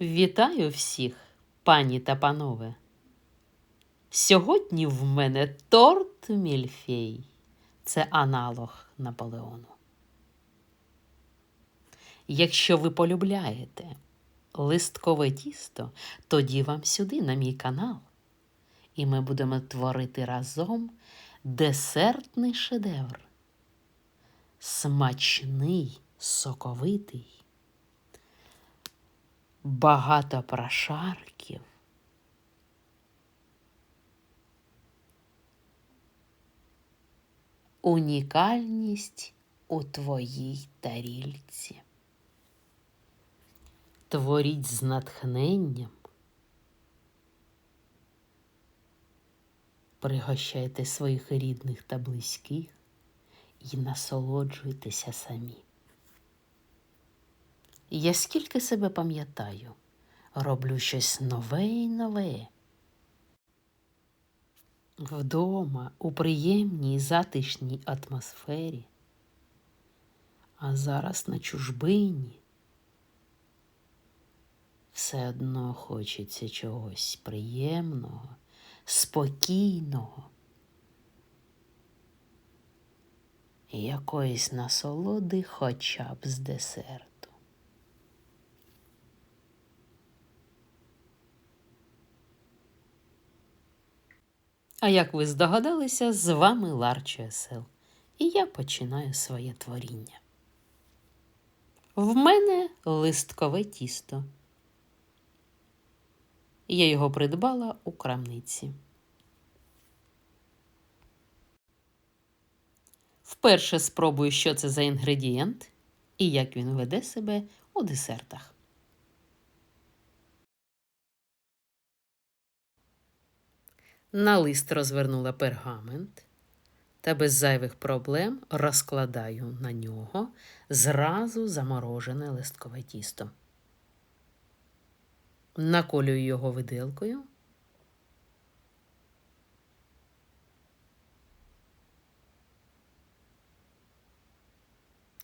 Вітаю всіх, пані та панове. Сьогодні в мене торт мільфей. Це аналог Наполеону. Якщо ви полюбляєте листкове тісто, тоді вам сюди на мій канал. І ми будемо творити разом десертний шедевр. Смачний, соковитий багато прошарків. Унікальність у твоїй тарільці. Творіть з натхненням. Пригощайте своїх рідних та близьких і насолоджуйтеся самі. Я скільки себе пам'ятаю, роблю щось нове і нове. Вдома у приємній затишній атмосфері, а зараз на чужбині. Все одно хочеться чогось приємного, спокійного, якоїсь насолоди хоча б з десерту. А як ви здогадалися, з вами Ларче Сел. І я починаю своє творіння. В мене листкове тісто. Я його придбала у крамниці. Вперше спробую, що це за інгредієнт і як він веде себе у десертах. На лист розвернула пергамент та без зайвих проблем розкладаю на нього зразу заморожене листкове тісто. Наколюю його виделкою.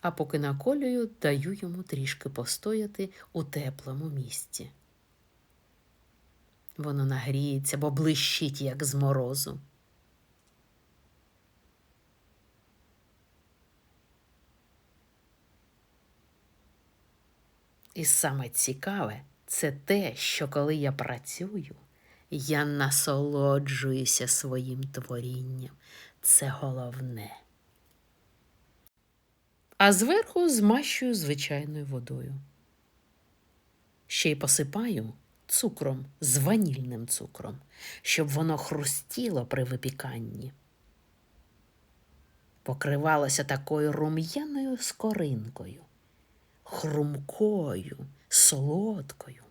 А поки наколюю, даю йому трішки постояти у теплому місці. Воно нагріється, бо блищить, як з морозу. І саме цікаве це те, що коли я працюю, я насолоджуюся своїм творінням. Це головне. А зверху змащую звичайною водою. Ще й посипаю цукром, з ванільним цукром, щоб воно хрустіло при випіканні. Покривалося такою рум'яною скоринкою, хрумкою, солодкою.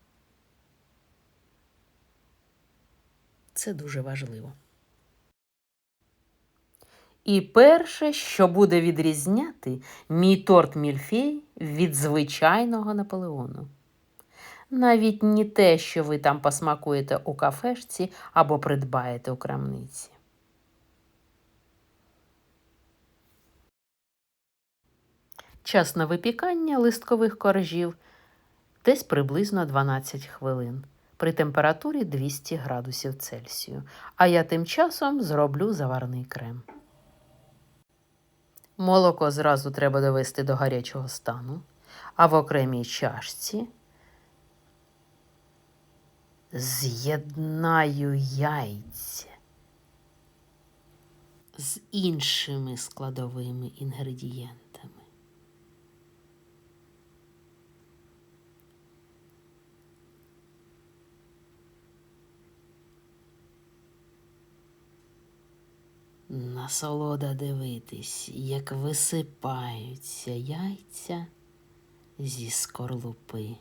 Це дуже важливо. І перше, що буде відрізняти мій торт мільфей від звичайного Наполеону навіть не те, що ви там посмакуєте у кафешці або придбаєте у крамниці. Час на випікання листкових коржів десь приблизно 12 хвилин при температурі 200 градусів Цельсію. А я тим часом зроблю заварний крем. Молоко зразу треба довести до гарячого стану, а в окремій чашці з'єднаю яйця з іншими складовими інгредієнтами. Насолода дивитись, як висипаються яйця зі скорлупи.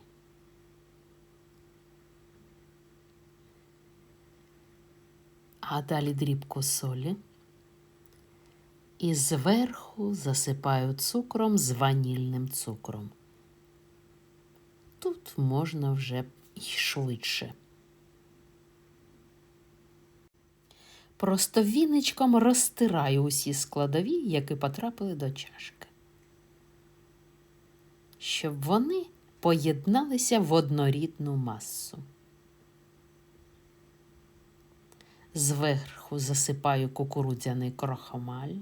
А далі дрібку солі. І зверху засипаю цукром з ванільним цукром. Тут можна вже і швидше. Просто віничком розтираю усі складові, які потрапили до чашки, щоб вони поєдналися в однорідну масу. Зверху засипаю кукурудзяний крохмаль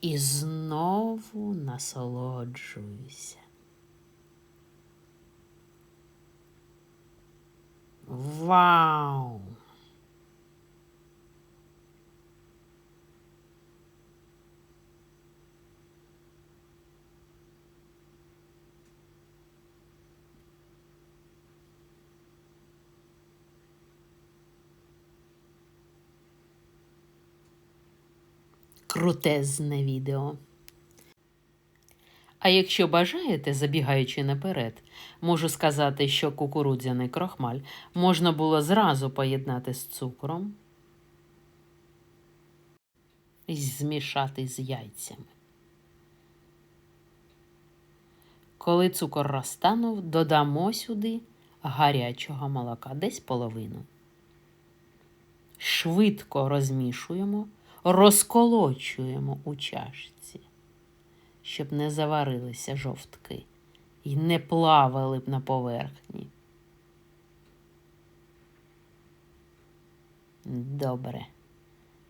і знову насолоджуюся. Вау! Крутезне відео. А якщо бажаєте, забігаючи наперед, можу сказати, що кукурудзяний крохмаль можна було зразу поєднати з цукром і змішати з яйцями. Коли цукор розтанув, додамо сюди гарячого молока, десь половину. Швидко розмішуємо, розколочуємо у чашці щоб не заварилися жовтки і не плавали б на поверхні. Добре,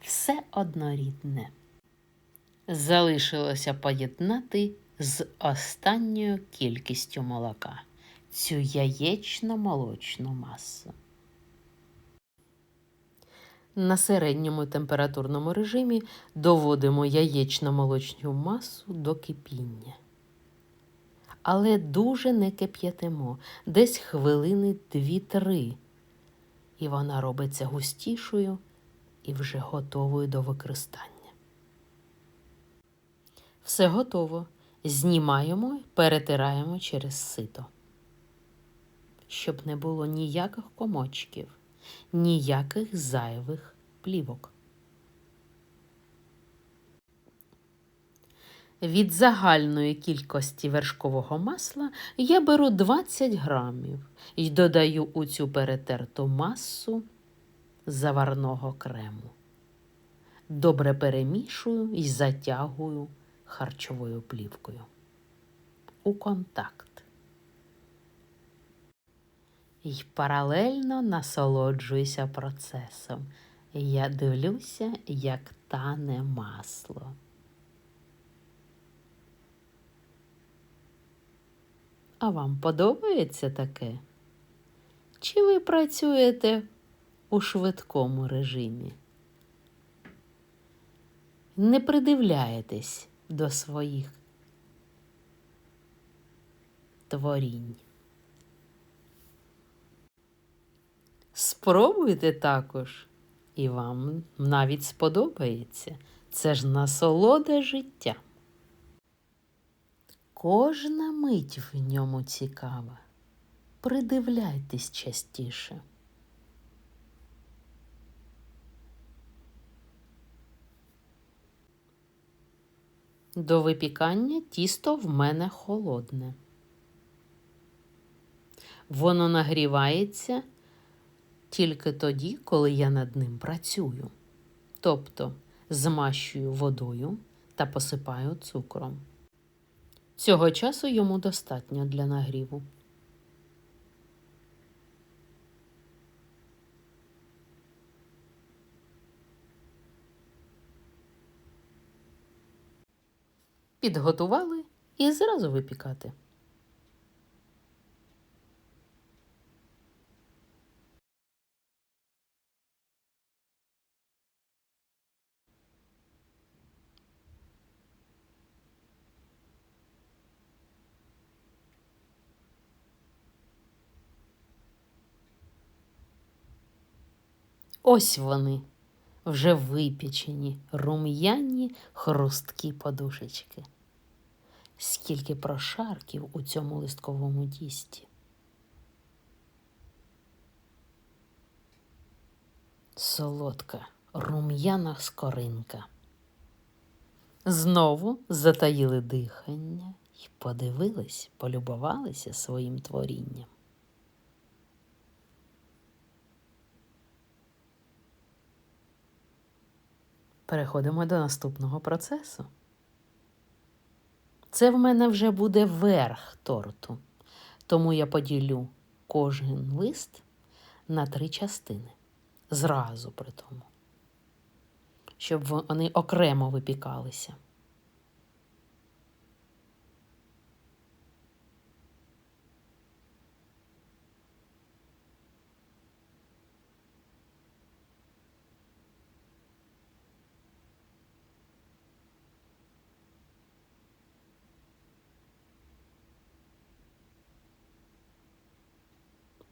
все однорідне. Залишилося поєднати з останньою кількістю молока цю яєчно-молочну масу. На середньому температурному режимі доводимо яєчно-молочну масу до кипіння. Але дуже не кип'ятимо, десь хвилини 2-3. І вона робиться густішою і вже готовою до використання. Все готово. Знімаємо і перетираємо через сито, щоб не було ніяких комочків ніяких зайвих плівок. Від загальної кількості вершкового масла я беру 20 грамів і додаю у цю перетерту масу заварного крему. Добре перемішую і затягую харчовою плівкою. У контакт і паралельно насолоджуюся процесом. Я дивлюся, як тане масло. А вам подобається таке? Чи ви працюєте у швидкому режимі? Не придивляєтесь до своїх творінь. Спробуйте також, і вам навіть сподобається. Це ж насолода життя. Кожна мить в ньому цікава. Придивляйтесь частіше. До випікання тісто в мене холодне. Воно нагрівається тільки тоді, коли я над ним працюю. Тобто змащую водою та посипаю цукром. Цього часу йому достатньо для нагріву. Підготували і зразу випікати. Ось вони, вже випічені, рум'яні хрусткі подушечки. Скільки прошарків у цьому листковому тісті. Солодка, рум'яна скоринка. Знову затаїли дихання і подивились, полюбувалися своїм творінням. Переходимо до наступного процесу. Це в мене вже буде верх торту. Тому я поділю кожен лист на три частини. Зразу при тому, щоб вони окремо випікалися.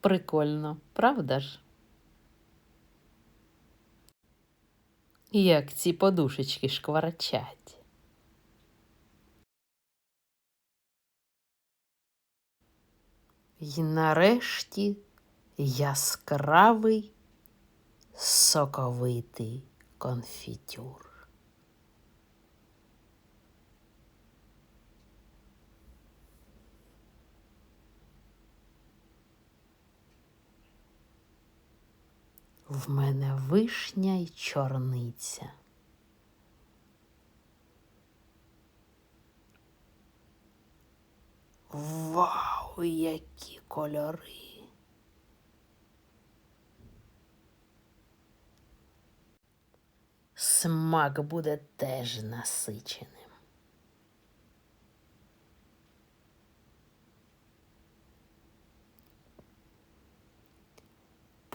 Прикольно, правда ж? Як ці подушечки шкварчать. І нарешті яскравий соковитий конфітюр. В мене вишня й чорниця. Вау, які кольори! Смак буде теж насиченим.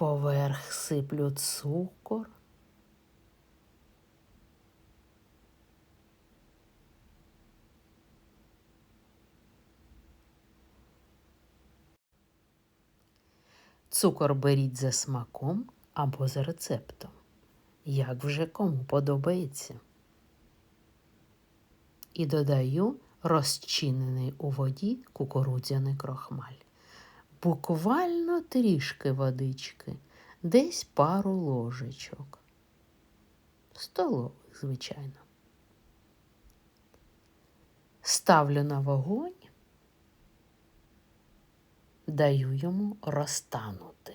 Поверх сиплю цукор. Цукор беріть за смаком або за рецептом, як вже кому подобається. І додаю розчинений у воді кукурудзяний крохмаль буквально трішки водички, десь пару ложечок. Столових, звичайно. Ставлю на вогонь, даю йому розтанути.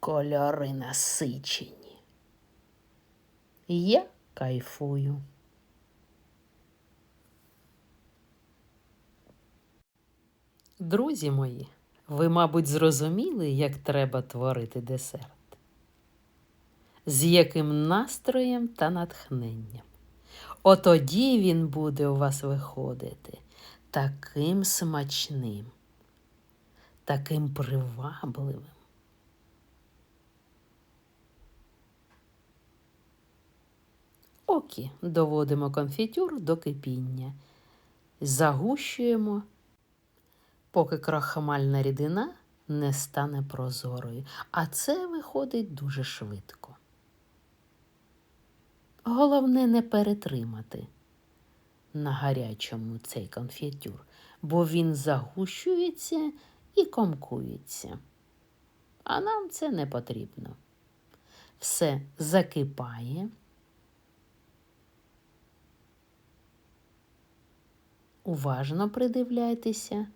Кольори насичені. Я кайфую. Друзі мої, ви, мабуть, зрозуміли, як треба творити десерт, з яким настроєм та натхненням. Отоді він буде у вас виходити таким смачним, таким привабливим. Окі доводимо конфітюр до кипіння, загущуємо поки крахмальна рідина не стане прозорою, а це виходить дуже швидко. Головне не перетримати на гарячому цей конфітюр, бо він загущується і комкується. А нам це не потрібно. Все закипає. Уважно придивляйтеся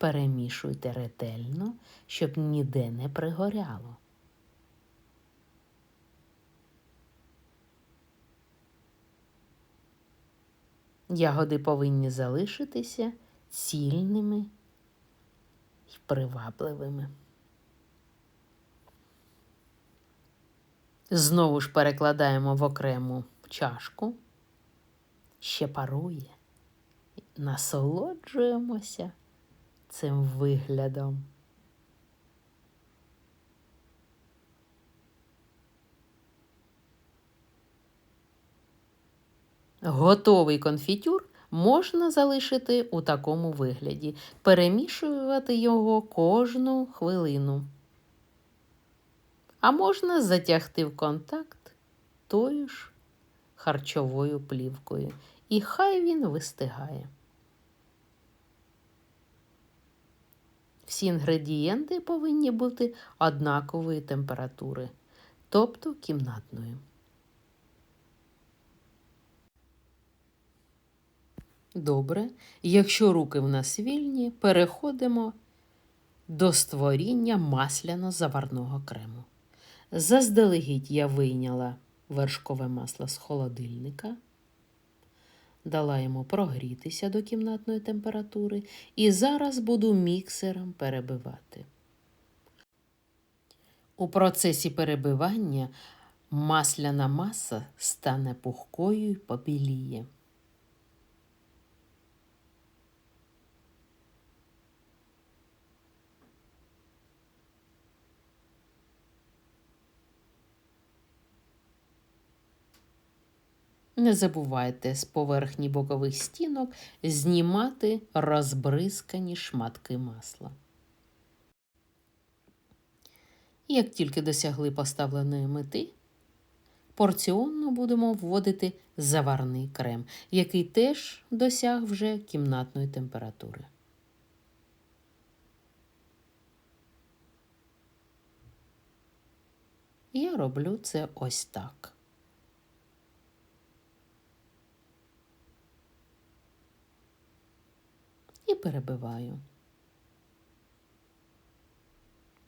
перемішуйте ретельно, щоб ніде не пригоряло. Ягоди повинні залишитися цільними і привабливими. Знову ж перекладаємо в окрему чашку, ще парує, насолоджуємося цим виглядом. Готовий конфітюр можна залишити у такому вигляді, перемішувати його кожну хвилину. А можна затягти в контакт тою ж харчовою плівкою, і хай він вистигає. Всі інгредієнти повинні бути однакової температури, тобто кімнатної. Добре, якщо руки в нас вільні, переходимо до створіння масляно-заварного крему. Заздалегідь я вийняла вершкове масло з холодильника, Дала йому прогрітися до кімнатної температури і зараз буду міксером перебивати. У процесі перебивання масляна маса стане пухкою і побіліє. Не забувайте з поверхні бокових стінок знімати розбризкані шматки масла. Як тільки досягли поставленої мети, порціонно будемо вводити заварний крем, який теж досяг вже кімнатної температури. Я роблю це ось так. І перебиваю.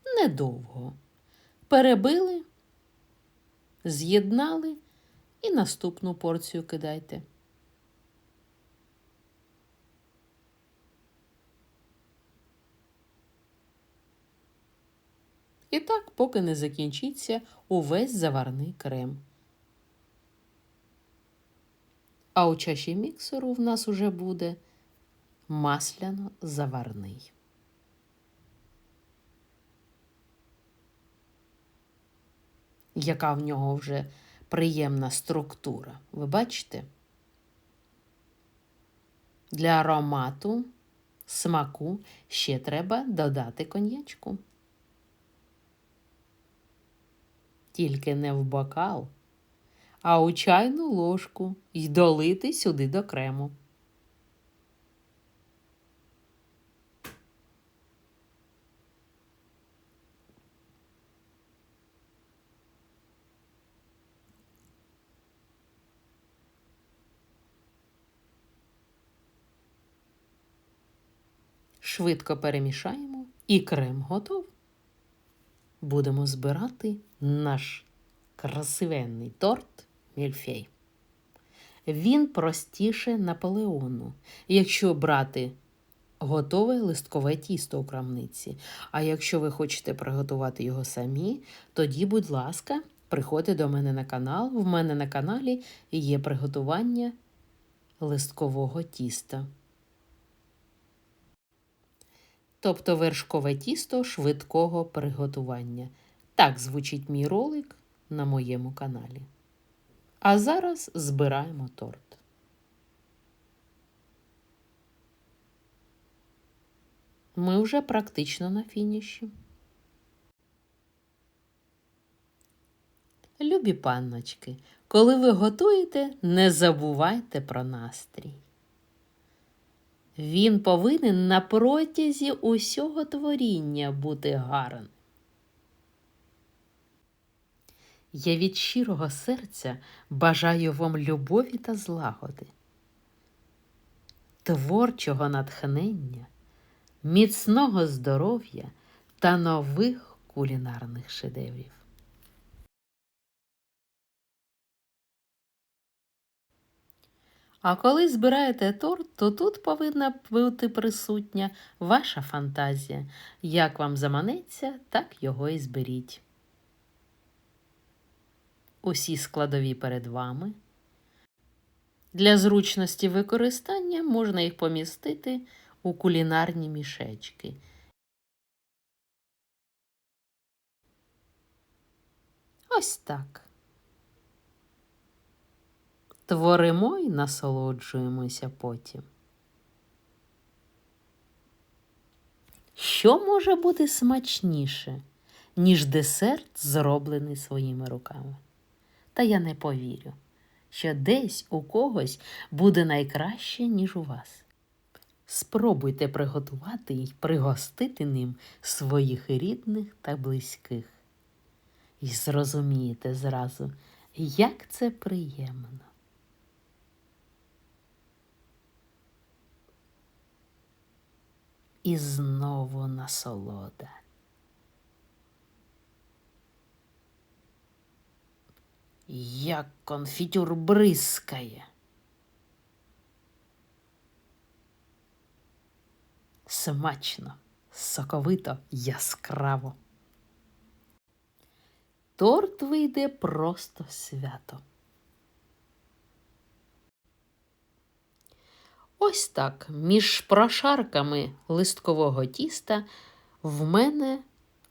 Недовго. Перебили, з'єднали і наступну порцію кидайте. І так, поки не закінчиться увесь заварний крем. А у чаші міксеру в нас уже буде масляно-заварний. Яка в нього вже приємна структура. Ви бачите? Для аромату, смаку ще треба додати коньячку. Тільки не в бокал, а у чайну ложку й долити сюди до крему. Швидко перемішаємо і крем готов. Будемо збирати наш красивенний торт мільфей. Він простіше Наполеону, якщо брати готове листкове тісто у крамниці. А якщо ви хочете приготувати його самі, тоді, будь ласка, приходьте до мене на канал. В мене на каналі є приготування листкового тіста. Тобто вершкове тісто швидкого приготування. Так звучить мій ролик на моєму каналі. А зараз збираємо торт. Ми вже практично на фініші. Любі панночки, коли ви готуєте, не забувайте про настрій. Він повинен на протязі усього творіння бути гарним. Я від щирого серця бажаю вам любові та злагоди, творчого натхнення, міцного здоров'я та нових кулінарних шедеврів. А коли збираєте торт, то тут повинна бути присутня ваша фантазія. Як вам заманеться, так його і зберіть. Усі складові перед вами. Для зручності використання можна їх помістити у кулінарні мішечки. Ось так. Творимо і насолоджуємося потім. Що може бути смачніше, ніж десерт, зроблений своїми руками? Та я не повірю, що десь у когось буде найкраще, ніж у вас. Спробуйте приготувати і пригостити ним своїх рідних та близьких. І зрозумієте зразу, як це приємно. і знову насолода. Як конфітюр бризкає. Смачно, соковито, яскраво. Торт вийде просто свято. Ось так між прошарками листкового тіста в мене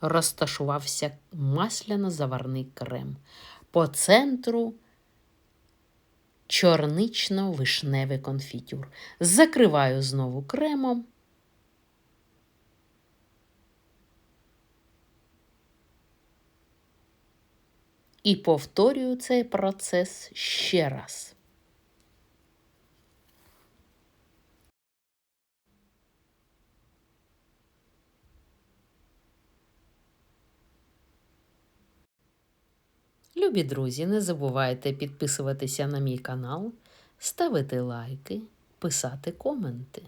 розташувався масляно-заварний крем. По центру чорнично-вишневий конфітюр. Закриваю знову кремом. І повторюю цей процес ще раз. Любі друзі, не забувайте підписуватися на мій канал, ставити лайки, писати коменти.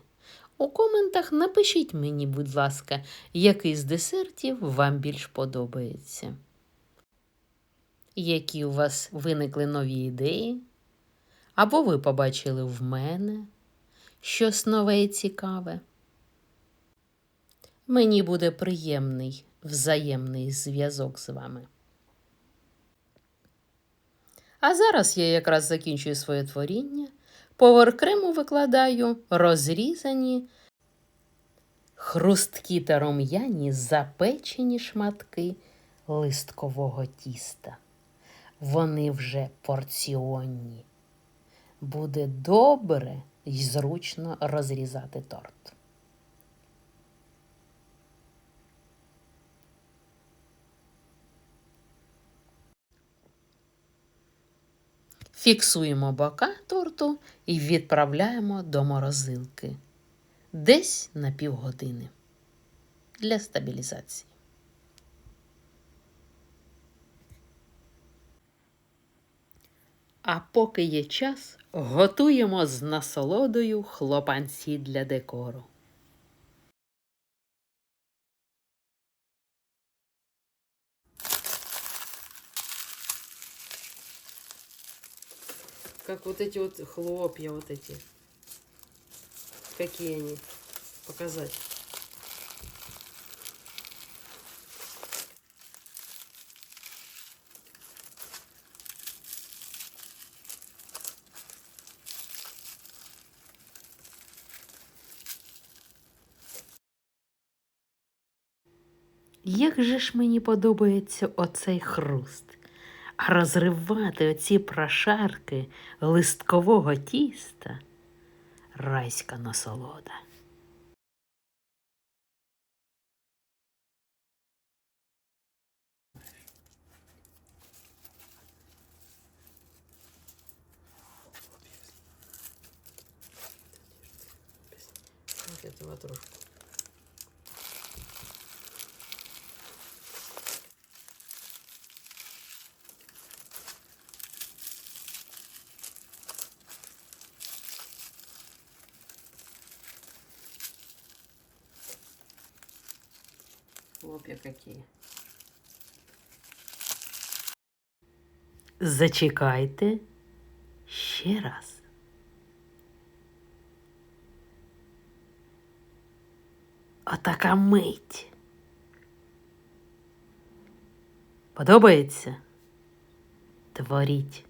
У коментах напишіть мені, будь ласка, який з десертів вам більш подобається. Які у вас виникли нові ідеї? Або ви побачили в мене щось нове і цікаве. Мені буде приємний взаємний зв'язок з вами. А зараз я якраз закінчую своє творіння. Поверх крему викладаю розрізані, хрусткі та рум'яні запечені шматки листкового тіста. Вони вже порціонні. Буде добре і зручно розрізати торт. Фіксуємо бока торту і відправляємо до морозилки десь на півгодини для стабілізації. А поки є час, готуємо з насолодою хлопанці для декору. Как вот эти вот хлопья вот эти. Какие они? Показать. Як же ж мені подобається оцей хруст. А розривати оці прошарки листкового тіста райська насолода. Этого трошку. Зачекайте ще раз. Отака мить. Подобається? Творіть.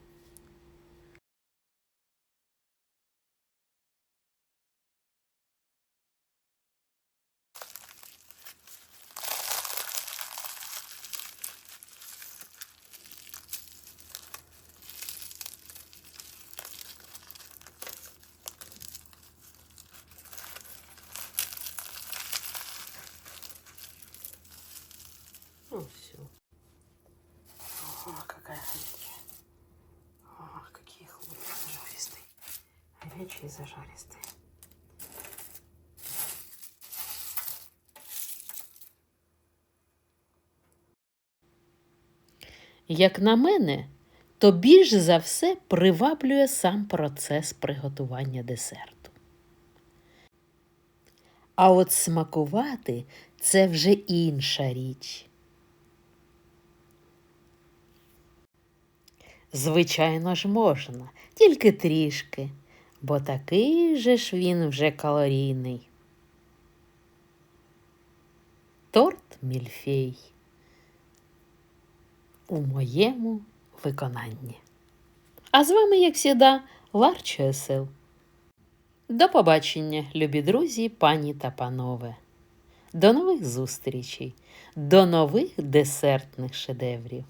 Як на мене, то більш за все приваблює сам процес приготування десерту. А от смакувати це вже інша річ. Звичайно ж можна, тільки трішки, бо такий же ж він вже калорійний. торт мільфей у моєму виконанні. А з вами, як завжди, Ларчо СЛ. До побачення, любі друзі, пані та панове. До нових зустрічей, до нових десертних шедеврів.